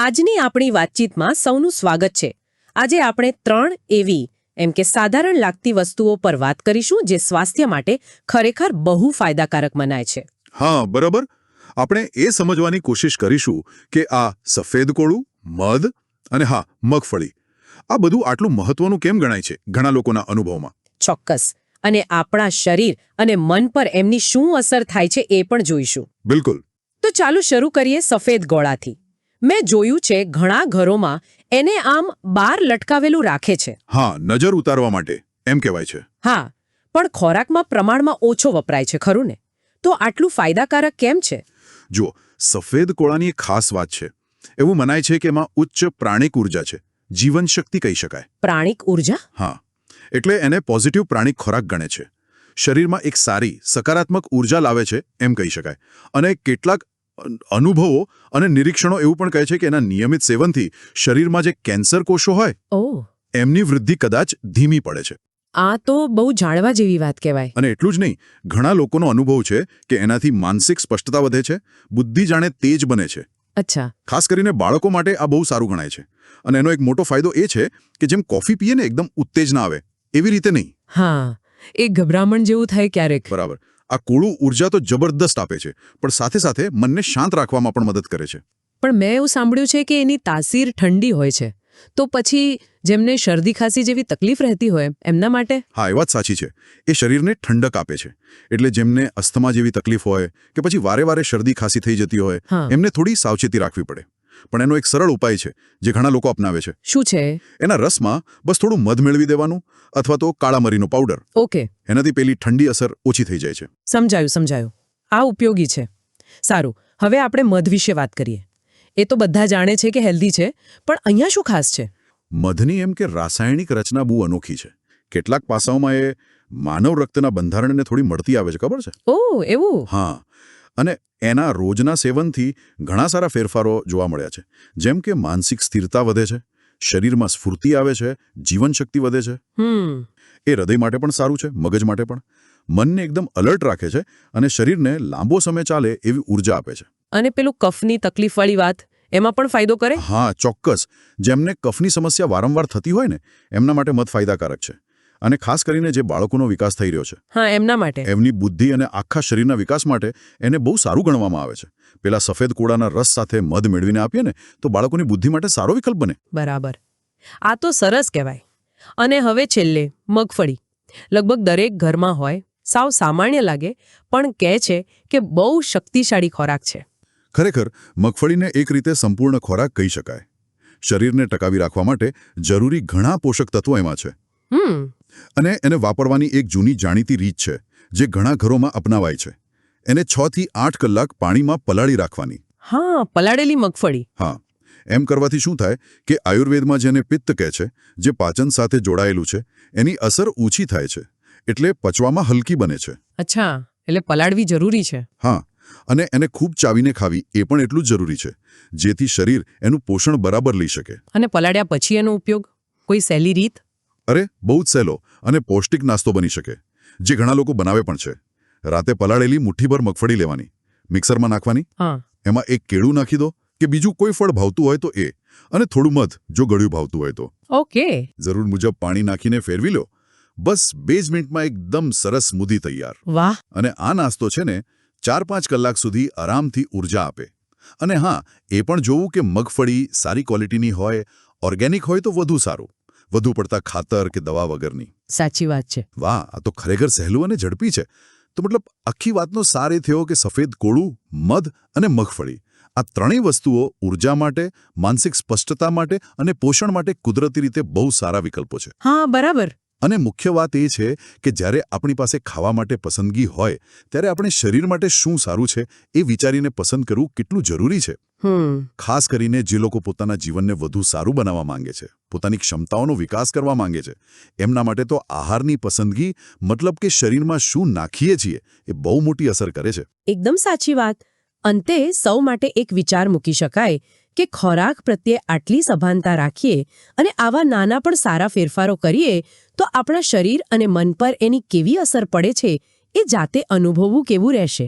આજની આપણી વાતચીતમાં સૌનું સ્વાગત છે. આજે આપણે ત્રણ એવી એમ કે સાધારણ લાગતી વસ્તુઓ પર વાત કરીશું જે સ્વાસ્થ્ય માટે ખરેખર બહુ ફાયદાકારક મનાય છે. હા બરાબર. આપણે એ સમજવાની કોશિશ કરીશું કે આ સફેદ કોળું મધ અને હા મગફળી. આ બધું આટલું મહત્વનું કેમ ગણાય છે ઘણા લોકોના અનુભવમાં? ચોક્કસ. અને આપણા શરીર અને મન પર એમની શું અસર થાય છે એ પણ જોઈશું. બિલકુલ. તો ચાલો શરૂ કરીએ સફેદ ગોળાથી. મેં જોયું છે ઘણા ઘરોમાં એને આમ બહાર લટકાવેલું રાખે છે. હા નજર ઉતારવા માટે એમ કહેવાય છે. હા પણ ખોરાકમાં પ્રમાણમાં ઓછો વપરાય છે ખરું ને? તો આટલું ફાયદાકારક કેમ છે? જુઓ સફેદ કોળાની એક ખાસ વાત છે. એવું મનાય છે કે એમાં ઉચ્ચ પ્રાણિક ઊર્જા છે. જીવનશક્તિ કહી શકાય. પ્રાણિક ઊર્જા? હા એટલે એને પોઝિટિવ પ્રાણિક ખોરાક ગણે છે. શરીરમાં એક સારી સકારાત્મક ઊર્જા લાવે છે એમ કહી શકાય. અને કેટલાક અનુભવો અને નિરીક્ષણો એવું પણ કહે છે કે એના નિયમિત સેવનથી શરીરમાં જે કેન્સર કોષો હોય એમની વૃદ્ધિ કદાચ ધીમી પડે છે. આ તો બહુ જાણવા જેવી વાત કહેવાય. અને એટલું જ નહીં ઘણા લોકોનો અનુભવ છે કે એનાથી માનસિક સ્પષ્ટતા વધે છે બુદ્ધિ જાણે તેજ બને છે. અચ્છા. ખાસ કરીને બાળકો માટે આ બહુ સારું ગણાય છે. અને એનો એક મોટો ફાયદો એ છે કે જેમ કોફી પીએ ને એકદમ ઉત્તેજના આવે એવી રીતે નહીં. હા એ ગભરામણ જેવું થાય ક્યારેક. બરાબર. આ કોળું ઊર્જા તો જબરદસ્ત આપે છે પણ સાથે સાથે મનને શાંત રાખવામાં પણ મદદ કરે છે. પણ મેં એવું સાંભળ્યું છે કે એની તાસીર ઠંડી હોય છે તો પછી જેમને શરદી ખાંસી જેવી તકલીફ રહેતી હોય એમના માટે? હા એ વાત સાચી છે. એ શરીરને ઠંડક આપે છે. એટલે જેમને અસ્થમા જેવી તકલીફ હોય કે પછી વારે વારે શરદી ખાંસી થઈ જતી હોય એમને થોડી સાવચેતી રાખવી પડે. પણ એનો એક સરળ ઉપાય છે જે ઘણા લોકો અપનાવે છે. શું છે? એના રસમાં બસ થોડું મધ મેળવી દેવાનું અથવા તો કાળા મરીનો પાવડર. ઓકે. એનાથી પેલી ઠંડી અસર ઓછી થઈ જાય છે. સમજાયું સમજાયું. આ ઉપયોગી છે. સારું હવે આપણે મધ વિશે વાત કરીએ. એ તો બધા જાણે છે કે હેલ્ધી છે પણ અહીંયા શું ખાસ છે? મધની એમ કે રાસાયણિક રચના બહુ અનોખી છે. કેટલાક પાસાઓમાં એ માનવ રક્તના બંધારણને થોડી મળતી આવે છે ખબર છે? ઓ એવું? હા. અને એના રોજના સેવનથી ઘણા સારા ફેરફારો જોવા મળ્યા છે. જેમ કે માનસિક સ્થિરતા વધે છે શરીરમાં સ્ફૂર્તિ આવે છે જીવનશક્તિ વધે છે. એ હૃદય માટે પણ સારું છે મગજ માટે પણ. મનને એકદમ અલર્ટ રાખે છે અને શરીરને લાંબો સમય ચાલે એવી ઊર્જા આપે છે. અને પેલું કફની તકલીફવાળી વાત એમાં પણ ફાયદો કરે? હા ચોક્કસ. જેમને કફની સમસ્યા વારંવાર થતી હોય ને એમના માટે મત ફાયદાકારક છે. અને ખાસ કરીને જે બાળકોનો વિકાસ થઈ રહ્યો છે. હા એમના માટે. એમની બુદ્ધિ અને આખા શરીરના વિકાસ માટે એને બહુ સારું ગણવામાં આવે છે. પેલા સફેદ કોળાના રસ સાથે મધ મેળવીને આપીએ ને તો બાળકોની બુદ્ધિ માટે સારો વિકલ્પ બને. બરાબર. આ તો સરસ કહેવાય. અને હવે છેલ્લે મગફળી. લગભગ દરેક ઘરમાં હોય સાવ સામાન્ય લાગે પણ કહે છે કે બહુ શક્તિશાળી ખોરાક છે. ખરેખર મગફળીને એક રીતે સંપૂર્ણ ખોરાક કહી શકાય. શરીરને ટકાવી રાખવા માટે જરૂરી ઘણા પોષક તત્વો એમાં છે. અને એને વાપરવાની એક જૂની જાણીતી રીત છે જે ઘણા ઘરોમાં અપનાવાય છે. એને છ થી આઠ કલાક પાણીમાં પલાળી રાખવાની. હા પલાળેલી મગફળી. હા. એમ કરવાથી શું થાય કે આયુર્વેદમાં જેને પિત્ત કહે છે જે પાચન સાથે જોડાયેલું છે એની અસર ઓછી થાય છે એટલે પચવામાં હલકી બને છે. અચ્છા એટલે પલાળવી જરૂરી છે. હા. અને એને ખૂબ ચાવીને ખાવી એ પણ એટલું જ જરૂરી છે જેથી શરીર એનું પોષણ બરાબર લઈ શકે. અને પલાળ્યા પછી એનો ઉપયોગ? કોઈ સહેલી રીત? અરે બહુ જ સહેલો અને પૌષ્ટિક નાસ્તો બની શકે જે ઘણા લોકો બનાવે પણ છે. રાતે પલાળેલી મુઠ્ઠીભર મગફળી લેવાની. મિક્સરમાં નાખવાની. એમાં એક કેળું નાખી દો કે બીજું કોઈ ફળ ભાવતું હોય તો એ અને થોડું મધ જો ગળ્યું ભાવતું હોય તો. ઓકે. જરૂર મુજબ પાણી નાખીને ફેરવી લો. બસ બે જ મિનિટમાં એકદમ સરસ મુદી તૈયાર. વાહ. અને આ નાસ્તો છે ને ચાર પાંચ કલાક સુધી આરામથી ઊર્જા આપે. અને હા એ પણ જોવું કે મગફળી સારી ક્વોલિટીની હોય ઓર્ગેનિક હોય તો વધુ સારું. વધુ પડતા ખાતર કે દવા વગરની. સાચી વાત છે. વાહ આ તો ખરેખર સહેલું અને ઝડપી છે. તો મતલબ આખી વાતનો સાર એ થયો કે સફેદ કોળું મધ અને મગફળી. આ ત્રણેય વસ્તુઓ ઊર્જા માટે માનસિક સ્પષ્ટતા માટે અને પોષણ માટે કુદરતી રીતે બહુ સારા વિકલ્પો છે. હા બરાબર. અને મુખ્ય વાત એ છે કે જ્યારે આપણી પાસે ખાવા માટે પસંદગી હોય ત્યારે આપણે શરીર માટે શું સારું છે એ વિચારીને પસંદ કરવું કેટલું જરૂરી છે. ખાસ કરીને જે લોકો પોતાના જીવનને વધુ સારું બનાવવા માંગે છે પોતાની ક્ષમતાઓનો વિકાસ કરવા માંગે છે એમના માટે તો આહારની પસંદગી મતલબ કે શરીરમાં શું નાખીએ છીએ એ બહુ મોટી અસર કરે છે. એકદમ સાચી વાત. અંતે સૌ માટે એક વિચાર મૂકી શકાય કે ખોરાક પ્રત્યે આટલી સભાનતા રાખીએ અને આવા નાના પણ સારા ફેરફારો કરીએ તો આપણા શરીર અને મન પર એની કેવી અસર પડે છે એ જાતે અનુભવવું કેવું રહેશે?